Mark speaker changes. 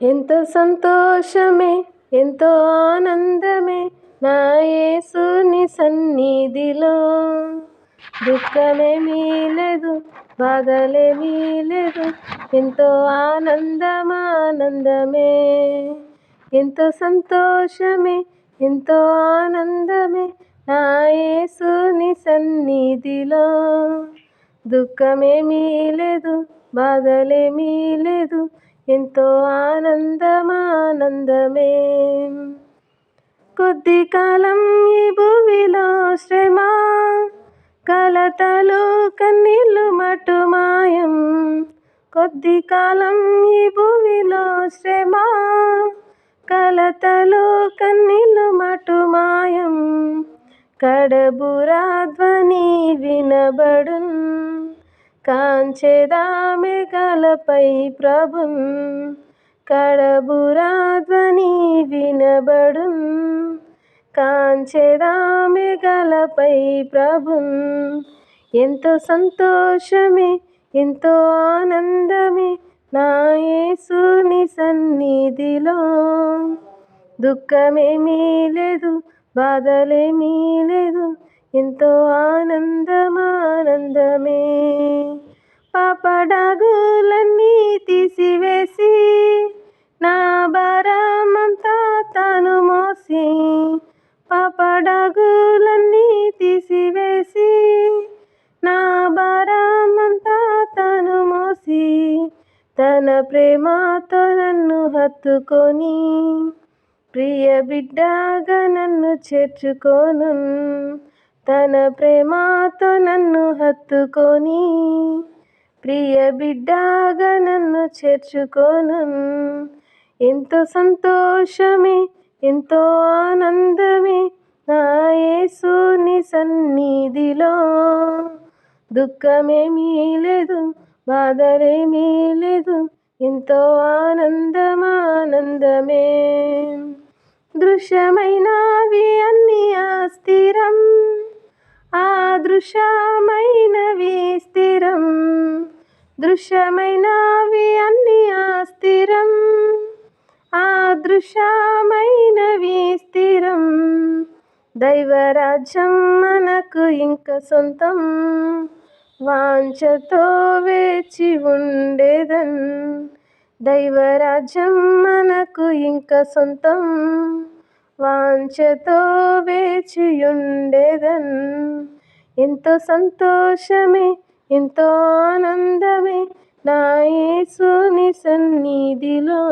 Speaker 1: ఎంతో సంతోషమే ఎంతో ఆనందమే నా యేసుని సన్నిధిలో. దుఃఖమేమీ లేదు బాధలేమీ లేదు ఎంతో ఆనందమానందమే ఎంతో సంతోషమే ఎంతో ఆనందమే నా యేసుని సన్నిధిలో. దుఃఖమేమీ లేదు బాధలేమీ లేదు ఎంతో ఆనందమానందమే. కొద్ది కాలం ఈ భూమిలో శ్రమ కలతలు కన్నీళ్ళు మటు మాయం. కొద్ది కాలం ఈ భూమిలో శ్రమ కలతలు కన్నీళ్ళు మటు మాయం. కడబురా ధ్వని వినబడున్ కాంచెదామె కలపై ప్రభున్ కడబురా ధ్వని వినబడున్ కాంచెదామె కలపై ప్రభున్ ఎంతో సంతోషమే ఎంతో ఆనందమే నా యేసుని సన్నిధిలో. దుఃఖమేమీ లేదు బాధలేమీ లేదు ఎంతో ఆనందమానందమే. పాపడగులన్నీ తీసివేసి నా భారమంతా తను మోసి పాపడగులన్నీ తీసివేసి నా భారమంతా తను మోసి తన ప్రేమతో నన్ను హత్తుకొని ప్రియ బిడ్డగా నన్ను చేర్చుకోను తన ప్రేమతో నన్ను హత్తుకొని ప్రియ బిడ్డగా నన్ను చేర్చుకోను. ఎంతో సంతోషమే ఎంతో ఆనందమే నా యేసుని సన్నిధిలో. దుఃఖమేమీ లేదు బాధలేమీ లేదు ఎంతో ఆనందమానందమే. దృశ్యమైనవి అన్ని అస్థిరం ఆ దృశ్యమైనవి దృశ్యమైనవి అన్ని అస్థిరం. ఆ దృశ్యమైనవి స్థిరం. దైవరాజ్యం మనకు ఇంక సొంతం. వాంఛతో వేచి ఉండేదన్. దైవరాజ్యం మనకు ఇంక సొంతం. వాంఛతో వేచి ఉండేదన్. ఎంతో సంతోషమే ఎంతో ఆనందమే నా యేసుని సన్నిధిలో.